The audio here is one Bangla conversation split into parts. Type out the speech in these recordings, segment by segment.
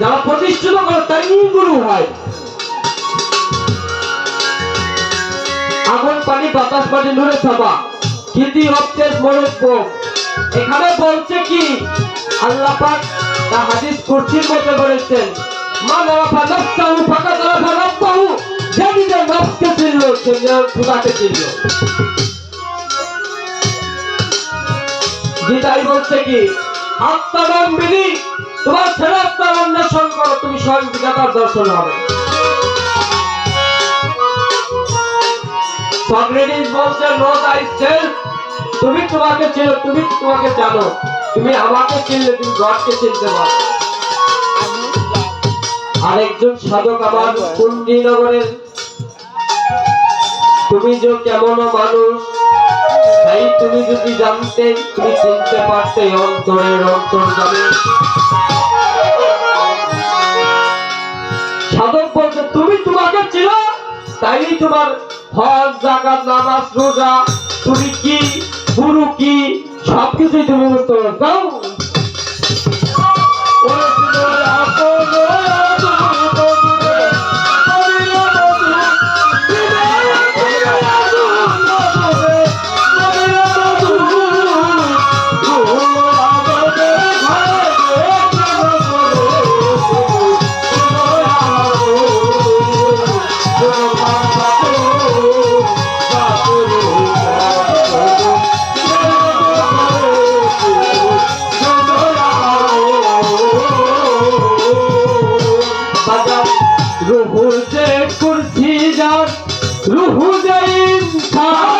যারা প্রতিষ্ঠিত করে তাই গুরু হয়। আগুন, পানি, বাতাস পানি নুরে থাবা কিন্তু মনের পোক এখানে বলছে কি? আল্লাহ পাক তা হাদিস কুরসির মধ্যে বলেছেন, মা নাফা নাফসাহু ফাকাদ নাফা রাব্বাহু যে নিজের নফসকে চিনল সে নিজের খোদাকে চিনল। গীতাই বলছে কি? আত্মারাম বিধি তোমার ছেলে আত্মার অন্বেষণ করো তুমি স্বয়ং বিধাতার দর্শন হবে। সক্রেটিস বলছে নো দাই সেলফ তুমি তোমাকে চেনো তুমি তোমাকে জানো তুমি আমাকে চিনলে তুমি গডকে চিনতে পারো। আরেকজন সাধক আমার কুন্ডিনগরের তুমি যে কেমন মানুষ তাই তুমি যদি জানতে, তুমি চিনতে পারতে অন্তরের অন্তর যাবে। সাধক বলছে, তুমি তোমাকে ছিল তাই তোমার হজ, জাকাত, নামাজ, রোজা। তুমি কি, গুরু কি? সবকিছুই তুমি উত্তর পারো রুহু যে কুর্সি যার রুহু যে দেখো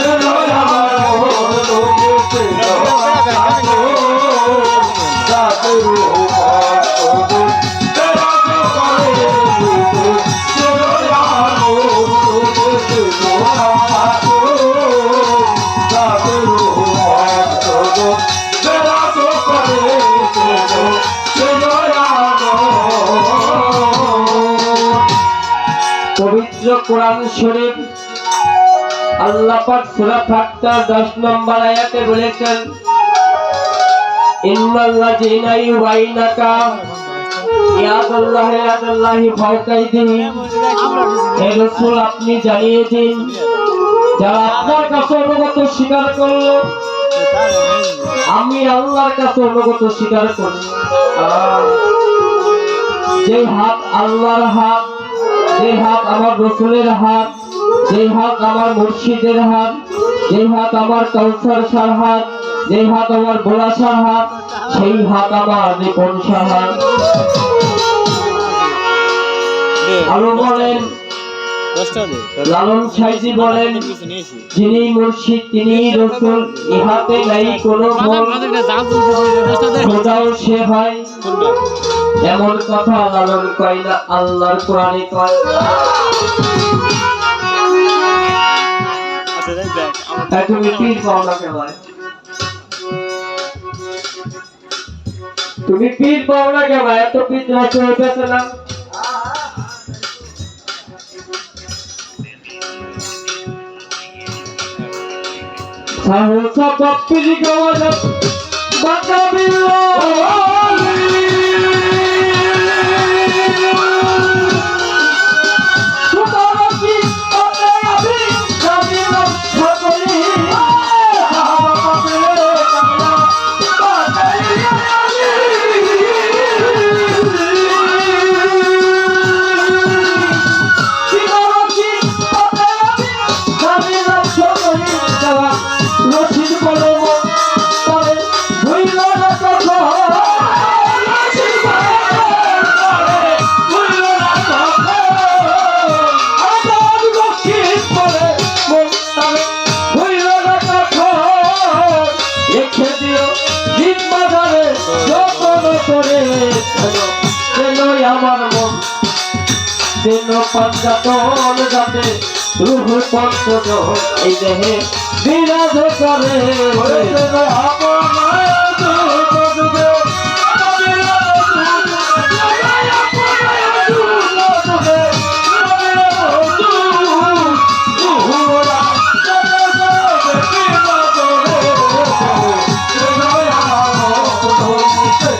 দেখবা পবিত্র কোরআন শরীফ আল্লাহ পাক সূরা ফাতহার 10 নম্বর আয়াতে বলেছেন, ইন্নাল্লাযীনা আপনি জানিয়ে দিন, যারা আপনার কাছে অনুগত স্বীকার করল, আমি আল্লাহর কাছে অনুগত স্বীকার করি যে হাত আল্লাহর হাত এই হাত আমার রসুলের হাত যেই হাত আমার মুর্শিদের হাত যেই হাত আমার কৌসার সার হাত যেই হাত আমার বোলাসার হাত সেই হাত আমার সার হাত দে, বলেন লালন সাইজি বলেন যিনি মুর্শিদ তিনি রসুল ইহাতে নাই কোনো সে হয় এমন কথা লালন কয় না আল্লাহর কোরআনে কয় আচ্ছা তুমি পীর পাও না কেন? তুমি পীর পাও না কেন? এত পীর রাখতে হইতেছে না। সাহসা পপ্পিরি গাওয়া রশিদ করে যেন আমার মন যেন পাঞ্জাতন যাতে রুহ পঞ্চজ এই দেহে বিরাজ করে। আমার